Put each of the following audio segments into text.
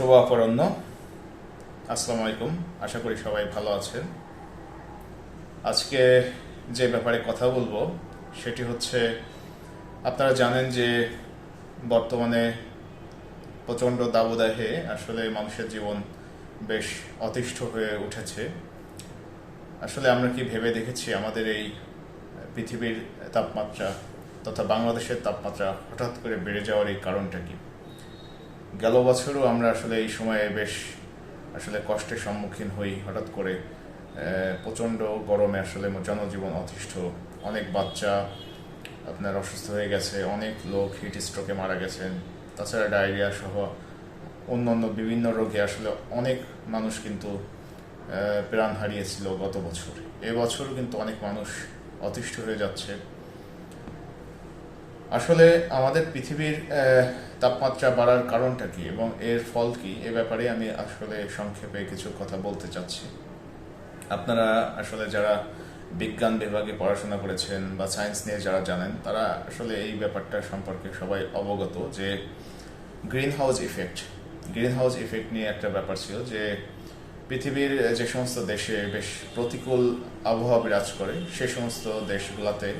শুভ অপরাহ্ন। আসসালামু আলাইকুম। আশা করি সবাই ভালো আছেন। আজকে যে ব্যাপারে কথা বলব, সেটি হচ্ছে, আপনারা জানেন যে বর্তমানে প্রচণ্ড দাবদাহে আসলে মানুষের জীবন বেশ অতিষ্ঠ হয়ে উঠেছে। আসলে আমরা কি ভেবে দেখেছি, আমাদের এই পৃথিবীর তাপমাত্রা তথা বাংলাদেশের তাপমাত্রা হঠাৎ করে বেড়ে যাওয়ার এই কারণটা কি? গেল বছরও আমরা আসলে এই সময়ে বেশ আসলে কষ্টের সম্মুখীন হই হঠাৎ করে প্রচণ্ড গরমে আসলে জনজীবন অতিষ্ঠ। অনেক বাচ্চা আপনার অসুস্থ হয়ে গেছে, অনেক লোক হিট স্ট্রোকে মারা গেছেন। তাছাড়া ডায়রিয়া সহ অন্যান্য বিভিন্ন রোগে আসলে অনেক মানুষ কিন্তু প্রাণ হারিয়েছিল গত বছর। এবছরও কিন্তু অনেক মানুষ অতিষ্ঠ হয়ে যাচ্ছে। আসলে আমাদের পৃথিবীর তাপমাত্রা বাড়ার কারণটা কি এবং এর ফল কি এ ব্যাপারে আমি আসলে সংক্ষেপে কিছু কথা বলতে চাচ্ছি। আপনারা আসলে যারা বিজ্ঞান বিভাগে পড়াশোনা করেছেন বা সায়েন্স নিয়ে যারা জানেন, তারা আসলে এই ব্যাপারটা সম্পর্কে সবাই অবগত যে green house effect green house effect নিয়ে একটা ব্যাপার ছিল যে পৃথিবীর যে সমস্ত দেশে বেশ প্রতিকূল আবহাওয়া বিরাজ করে, সে সমস্ত দেশগুলোতে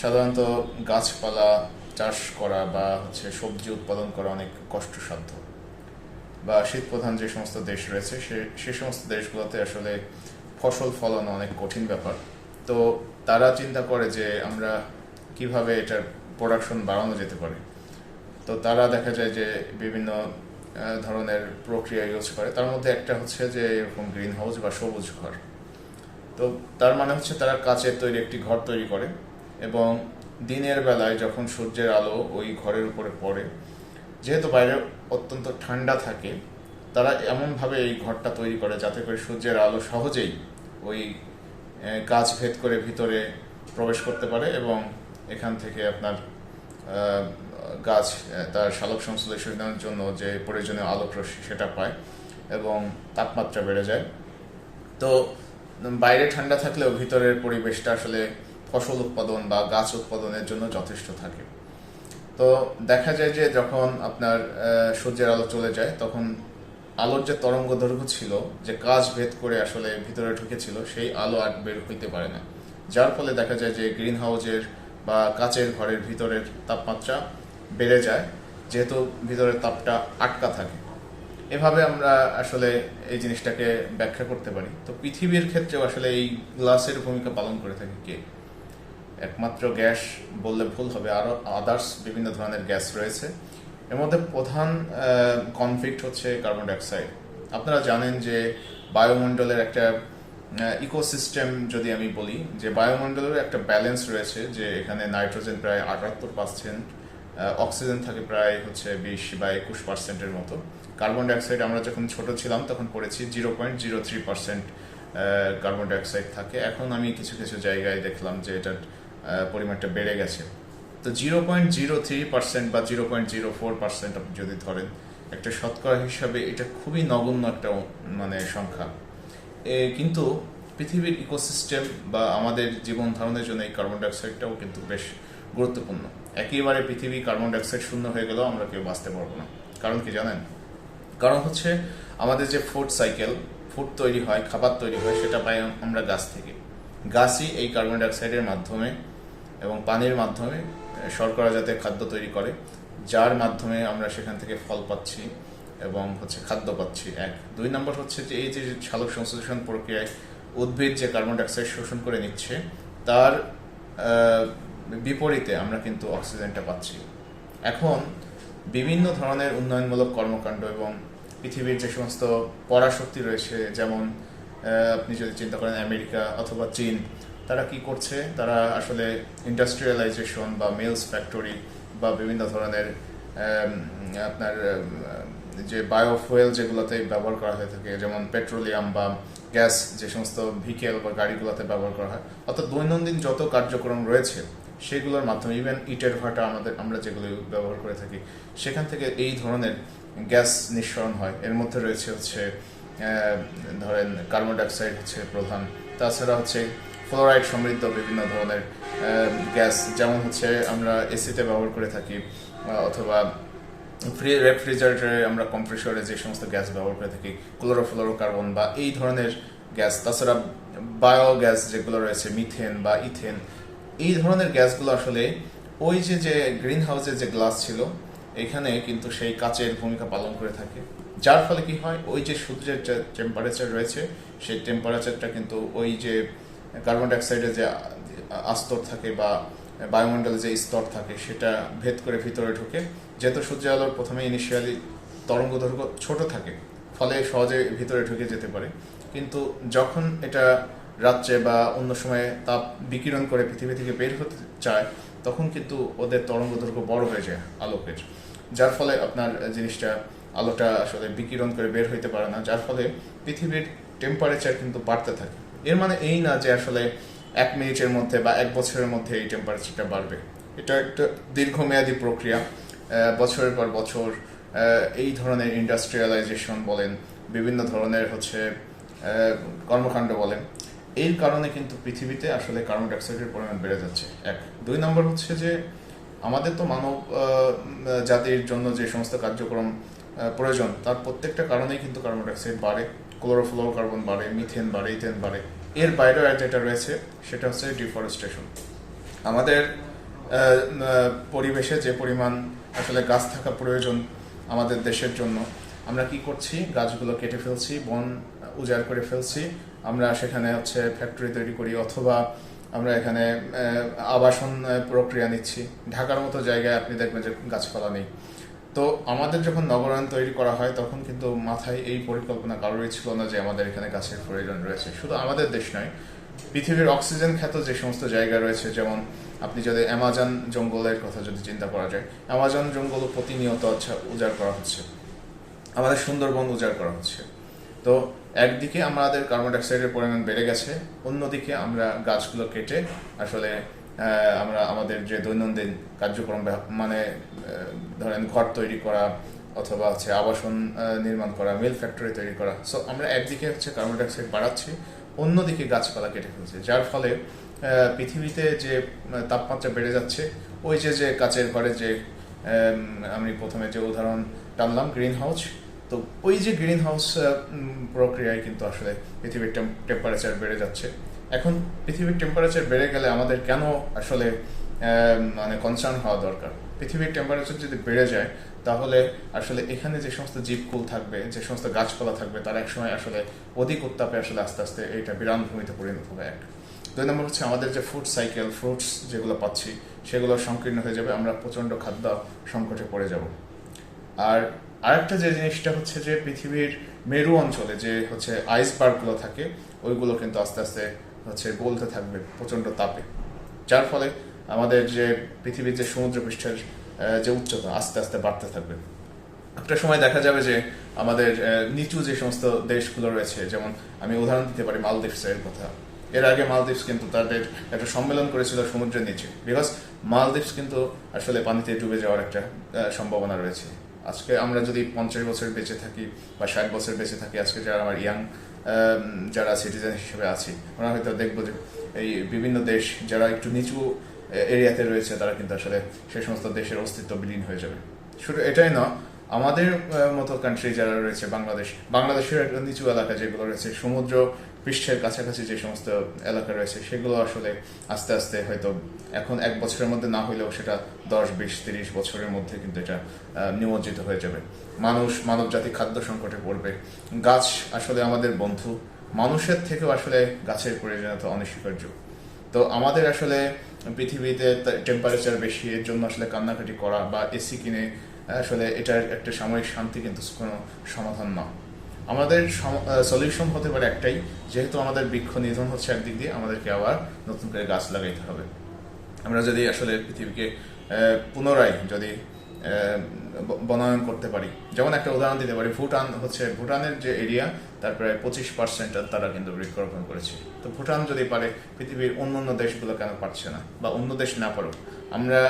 সাধারণত গাছপালা চাষ করা বা হচ্ছে সবজি উৎপাদন করা অনেক কষ্টসাধ্য। বা শীত প্রধান যে সমস্ত দেশ রয়েছে, সে সে সমস্ত দেশগুলোতে আসলে ফসল ফলানো অনেক কঠিন ব্যাপার। তো তারা চিন্তা করে যে আমরা কীভাবে এটার প্রোডাকশন বাড়ানো যেতে পারে। তো তারা দেখা যায় যে বিভিন্ন ধরনের প্রক্রিয়া ইউজ করে। তার মধ্যে একটা হচ্ছে যে এরকম গ্রিন হাউস বা সবুজ ঘর। তো তার মানে হচ্ছে তারা কাচের তৈরি একটি ঘর তৈরি করে। এবং দিনের বেলায় যখন সূর্যের আলো ওই ঘরের উপরে পড়ে, যেহেতু বাইরে অত্যন্ত ঠান্ডা থাকে, তারা এমনভাবে এই ঘরটা তৈরি করে যাতে করে সূর্যের আলো সহজেই ওই গাছ ভেদ করে ভিতরে প্রবেশ করতে পারে এবং এখান থেকে আপনার গাছ তার শালক সংশ্লেষণের জন্য যে প্রয়োজনীয় আলোক রশ্মি সেটা পায় এবং তাপমাত্রা বেড়ে যায়। তো বাইরে ঠান্ডা থাকলেও ভিতরের পরিবেশটা আসলে ফসল উৎপাদন বা গাছ উৎপাদনের জন্য যথেষ্ট থাকে। তো দেখা যায় যে যখন আপনার সূর্যের আলো চলে যায়, তখন আলোর যে তরঙ্গ দৈর্ঘ্য ছিল, যে কাজ ভেদ করে আসলে ভিতরে ঢুকেছিল, সেই আলো আর বের হইতে পারে না। যার ফলে দেখা যায় যে গ্রিন হাউসের বা কাচের ঘরের ভিতরের তাপমাত্রা বেড়ে যায়, যেহেতু ভিতরের তাপটা আটকা থাকে। এভাবে আমরা আসলে এই জিনিসটাকে ব্যাখ্যা করতে পারি। তো পৃথিবীর ক্ষেত্রেও আসলে এই গ্লাসের ভূমিকা পালন করে থাকে কে? একমাত্র গ্যাস বললে ভুল হবে আরও আদার্স বিভিন্ন ধরনের গ্যাস রয়েছে। এর মধ্যে প্রধান কনফ্লিক্ট হচ্ছে কার্বন ডাইঅক্সাইড আপনারা জানেন যে বায়ুমণ্ডলের একটা ইকোসিস্টেম যদি আমি বলি যে বায়ুমণ্ডলের একটা ব্যালেন্স রয়েছে যে এখানে নাইট্রোজেন প্রায় আটাত্তর পার্সেন্ট অক্সিজেন থাকে প্রায় হচ্ছে বিশ বা একুশ পার্সেন্টের মতো। কার্বন ডাইঅক্সাইড আমরা যখন ছোট ছিলাম তখন পড়েছি zero point zero three percent carbon dioxide থাকে। এখন আমি কিছু কিছু জায়গায় দেখলাম যে আহ, পরিমাণটা বেড়ে গেছে। তো zero point zero three percent বা zero point zero four percent আপনি যদি ধরেন, একটা শতকরা হিসাবে এটা খুবই নগণ্য একটা মানে সংখ্যা। কিন্তু পৃথিবীর ইকোসিস্টেম বা আমাদের জীবন ধারণের জন্য এই কার্বন ডাইঅক্সাইডটাও কিন্তু বেশ গুরুত্বপূর্ণ। একেবারে পৃথিবী কার্বন ডাইঅক্সাইড শূন্য হয়ে গেলেও আমরা কেউ বাঁচতে পারব না। কারণ কি জানেন? কারণ হচ্ছে আমাদের যে ফুড সাইকেল ফুড তৈরি হয়, খাবার তৈরি হয়, সেটা পাই আমরা গাছ থেকে। গাছই এই কার্বন ডাইঅক্সাইডের মাধ্যমে এবং পানির মাধ্যমে শর্করা জাতীয় খাদ্য তৈরি করে, যার মাধ্যমে আমরা সেখান থেকে ফল পাচ্ছি এবং হচ্ছে খাদ্য পাচ্ছি। এক। দুই নম্বর হচ্ছে যে, এই যে সালোক সংশ্লেষণ প্রক্রিয়ায় উদ্ভিদ যে কার্বন ডাইঅক্সাইড শোষণ করে নিচ্ছে, তার বিপরীতে আমরা কিন্তু অক্সিজেনটা পাচ্ছি। এখন বিভিন্ন ধরনের উন্নয়নমূলক কর্মকাণ্ড এবং পৃথিবীর যে সমস্ত পরাশক্তি রয়েছে, যেমন আপনি যদি চিন্তা করেন আমেরিকা অথবা চীন, তারা কি করছে? তারা আসলে ইন্ডাস্ট্রিয়ালাইজেশন বা মিলস ফ্যাক্টরি বা বিভিন্ন ধরনের আপনার যে বায়োফুয়েল যেগুলোতে ব্যবহার করা হয়ে থাকে, যেমন পেট্রোলিয়াম বা গ্যাস যে সমস্ত ভিকেল বা গাড়িগুলোতে ব্যবহার করা হয়, অর্থাৎ দৈনন্দিন যত কার্যক্রম রয়েছে, সেগুলোর মাধ্যমে ইভেন ইটের ভাটা আমাদের, আমরা যেগুলো ব্যবহার করে থাকি, সেখান থেকে এই ধরনের গ্যাস নিঃসরণ হয়। এর মধ্যে রয়েছে হচ্ছে ধরেন কার্বন ডাইঅক্সাইড হচ্ছে প্রধান। তাছাড়া হচ্ছে ফ্লোরাইড সমৃদ্ধ বিভিন্ন ধরনের গ্যাস, যেমন হচ্ছে আমরা এসিতে ব্যবহার করে থাকি অথবা ফ্রি, রেফ্রিজারেটরে আমরা কম্প্রেসরে যে সমস্ত গ্যাস ব্যবহার করে থাকি, ক্লোরোফ্লোরোকার্বন বা এই ধরনের গ্যাস। তাছাড়া বায়ো গ্যাস যেগুলো রয়েছে, মিথেন বা ইথেন, এই ধরনের গ্যাসগুলো আসলে ওই যে যে গ্রিন হাউসের যে গ্লাস ছিল, এখানে কিন্তু সেই কাচের ভূমিকা পালন করে থাকে। যার ফলে কি হয়, ওই যে সূর্যের যে টেম্পারেচার রয়েছে, সেই টেম্পারেচারটা কিন্তু ওই যে কার্বন ডাইঅক্সাইডের যে আস্তর থাকে বা বায়ুমণ্ডলে যে স্তর থাকে, সেটা ভেদ করে ভিতরে ঢুকে। যেহেতু সূর্য আলোর প্রথমে ইনিশিয়ালি তরঙ্গ দৈর্ঘ্য ছোট থাকে, ফলে সহজে ভিতরে ঢুকে যেতে পারে। কিন্তু যখন এটা রাত্রে বা অন্য সময়ে তাপ বিকিরণ করে পৃথিবী থেকে বের হতে চায়, তখন কিন্তু ওদের তরঙ্গ দৈর্ঘ্য বড় হয়ে যায় আলোকের। যার ফলে আপনার জিনিসটা আলোটা আসলে বিকিরণ করে বের হইতে পারে না, যার ফলে পৃথিবীর টেম্পারেচার কিন্তু বাড়তে থাকে। এর মানে এই না যে আসলে এক মিনিটের মধ্যে বা এক বছরের মধ্যে এই টেম্পারেচারটা বাড়বে। এটা একটা দীর্ঘমেয়াদী প্রক্রিয়া। বছরের পর বছর এই ধরনের ইন্ডাস্ট্রিয়ালাইজেশন বলেন, বিভিন্ন ধরনের হচ্ছে কর্মকাণ্ড বলেন এই কারণে কিন্তু পৃথিবীতে আসলে কার্বন ডাইঅক্সাইডের পরিমাণ বেড়ে যাচ্ছে। এক। দুই নম্বর হচ্ছে যে, আমাদের তো মানব জাতির জন্য যে সমস্ত কার্যক্রম প্রয়োজন। তার প্রত্যেকটা কারণেই কিন্তু কার্বন ডাইঅক্সাইড বাড়ে ক্লোরোফ্লোরোকার্বন বাড়ে মিথেন বাড়ে ইথেন বাড়ে। এর বাইরেও যেটা রয়েছে, সেটা হচ্ছে ডিফরেস্টেশন আমাদের পরিবেশে যে পরিমাণ আসলে গাছ থাকা প্রয়োজন আমাদের দেশের জন্য, আমরা কি করছি? গাছগুলো কেটে ফেলছি, বন উজাড় করে ফেলছি। আমরা সেখানে হচ্ছে ফ্যাক্টরি তৈরি করি, অথবা আমরা এখানে আবাসন প্রক্রিয়া নিচ্ছি। ঢাকার মতো জায়গায় আপনি দেখবেন যে গাছপালা নেই। তো আমাদের যখন নগরায়ণ তৈরি করা হয়, তখন কিন্তু মাথায় এই পরিকল্পনা কারোরই ছিল না যে আমাদের এখানে গাছের প্রয়োজন রয়েছে। শুধু আমাদের দেশ নয়, পৃথিবীর অক্সিজেন খ্যাত যে সমস্ত জায়গা রয়েছে, যেমন আপনি যদি অ্যামাজন জঙ্গলের কথা যদি চিন্তা করা যায়, অ্যামাজন জঙ্গল প্রতিনিয়ত আচ্ছা উজাড় করা হচ্ছে। আমাদের সুন্দরবন উজাড় করা হচ্ছে। তো একদিকে আমাদের কার্বন ডাইঅক্সাইডের পরিমাণ বেড়ে গেছে, অন্যদিকে আমরা গাছগুলো কেটে আসলে আমরা আমাদের যে দৈনন্দিন কার্যক্রম মানে ধরেন ঘর তৈরি করা অথবা হচ্ছে আবাসন নির্মাণ করা, মিল ফ্যাক্টরি তৈরি করা। সো আমরা একদিকে হচ্ছে কার্বন ডাইঅক্সাইড বাড়াচ্ছি, অন্যদিকে গাছপালা কেটে ফেলছে, যার ফলে পৃথিবীতে যে তাপমাত্রা বেড়ে যাচ্ছে, ওই যে যে কাচের ঘরে যে, আমি প্রথমে যে উদাহরণ টানলাম গ্রিন হাউস তো ওই যে গ্রিন হাউস প্রক্রিয়ায় কিন্তু আসলে পৃথিবীর টেম্পারেচার বেড়ে যাচ্ছে। এখন পৃথিবীর টেম্পারেচার বেড়ে গেলে আমাদের কেন আসলে মানে কনসার্ন হওয়া দরকার? পৃথিবীর টেম্পারেচার যদি বেড়ে যায়, তাহলে আসলে এখানে যে সমস্ত জীবকুল থাকবে, যে সমস্ত গাছপালা থাকবে, তারা একসময় আসলে অধিক উত্তাপে আসলে আস্তে আস্তে এইটা বিরাম ভূমিতে পরিণত হবে এক। দুই নম্বর হচ্ছে আমাদের যে ফুড সাইকেল ফ্রুটস যেগুলো পাচ্ছি, সেগুলো সংকীর্ণ হয়ে যাবে, আমরা প্রচণ্ড খাদ্য সংকটে পড়ে যাব। আর আরেকটা যে জিনিসটা হচ্ছে যে পৃথিবীর মেরু অঞ্চলে যে হচ্ছে আইসবার্গগুলো থাকে, ওইগুলো কিন্তু আস্তে আস্তে হচ্ছে গলতে থাকবে প্রচণ্ড তাপে। যার ফলে আমাদের যে পৃথিবীর যে সমুদ্র পৃষ্ঠের আহ, যে উচ্চতা আস্তে আস্তে বাড়তে থাকবে। একটা সময় দেখা যাবে যে আমাদের নিচু যে সমস্ত দেশগুলো রয়েছে যেমন আমি উদাহরণ দিতে পারি মালদ্বীপসের কথা। এর আগে মালদ্বীপস কিন্তু তাদের একটা সম্মেলন করেছিল সমুদ্রের নিচে। বিকজ মালদ্বীপস কিন্তু আসলে পানিতে ডুবে যাওয়ার একটা সম্ভাবনা রয়েছে। আজকে আমরা যদি পঞ্চাশ বছর বেঁচে থাকি বা ষাট বছর বেঁচে থাকি আজকে যারা আমার ইয়াং যারা সিটিজেন হিসেবে আছি, ওনারা হয়তো দেখব যে এই বিভিন্ন দেশ যারা একটু নিচু এরিয়াতে রয়েছে, তারা কিন্তু আসলে সেই সমস্ত দেশের অস্তিত্ব বিলীন হয়ে যাবে। শুধু এটাই না আমাদের মতো কান্ট্রি যারা রয়েছে, বাংলাদেশ, বাংলাদেশের একটা নিচু এলাকা যেগুলো রয়েছে, সমুদ্র পৃষ্ঠের কাছাকাছি যে সমস্ত এলাকা রয়েছে, সেগুলো আসলে আস্তে আস্তে হয়তো এখন এক বছরের মধ্যে না হইলেও সেটা দশ, বিশ, তিরিশ বছরের মধ্যে কিন্তু এটা নিমজ্জিত হয়ে যাবে। মানুষ মানব জাতি খাদ্য সংকটে পড়বে। গাছ আসলে আমাদের বন্ধু। মানুষের থেকেও আসলে গাছের প্রয়োজনীয়তা অনস্বীকার্য। তো আমাদের আসলে পৃথিবীতে টেম্পারেচার বেশি, এর জন্য আসলে কান্নাকাটি করা বা এসি কিনে আসলে এটার একটা সাময়িক শান্তি কিন্তু কোনো সমাধান না। আমাদের সলিউশন হতে পারে একটাই, যেহেতু আমাদের বৃক্ষ নিধন হচ্ছে একদিক দিয়ে, আমাদেরকে আবার নতুন করে গাছ লাগাইতে হবে। আমরা যদি আসলে পৃথিবীকে পুনরায় যদি বনায়ন করতে পারি, যেমন একটা উদাহরণ দিতে পারি, ভুটান হচ্ছে, ভুটানের যে এরিয়া, তার প্রায় পঁচিশ পার্সেন্ট তারা কিন্তু বৃক্ষরোপণ করেছে। তো ভুটান যদি পারে, পৃথিবীর অন্য অন্য দেশগুলো কেন পারছে না, বা অন্য দেশ না পারুক, আমরা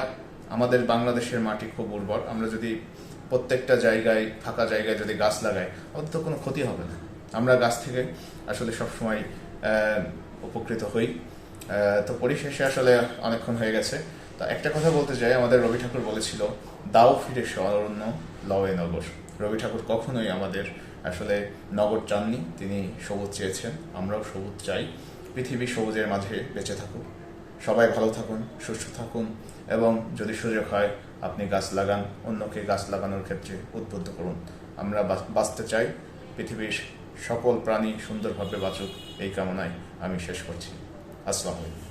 আমাদের বাংলাদেশের মাটি খুব উর্বর। আমরা যদি প্রত্যেকটা জায়গায়, ফাঁকা জায়গায় যদি গাছ লাগাই আমাদের তো কোনো ক্ষতি হবে না। আমরা গাছ থেকে আসলে সবসময় উপকৃত হই। তো পরিশেষে আসলে অনেকক্ষণ হয়ে গেছে। তা একটা কথা বলতে চাই, আমাদের রবি ঠাকুর বলেছিল, দাও ফিরে স্বর্ণ, লওয়ে নগর। রবি ঠাকুর কখনোই আমাদের আসলে নগর চাননি। তিনি সবুজ চেয়েছেন। আমরাও সবুজ চাই। পৃথিবী সবুজের মাঝে বেঁচে থাকুক। সবাই ভালো থাকুন, সুস্থ থাকুন এবং যদি সুযোগ হয় আপনি গাছ লাগান, অন্যকে গাছ লাগানোর ক্ষেত্রে উদ্বুদ্ধ করুন। আমরা বাঁচ- বাঁচতে চাই, পৃথিবীর সকল প্রাণী সুন্দরভাবে বাঁচুক, এই কামনায় আমি শেষ করছি। আসসালামু আলাইকুম।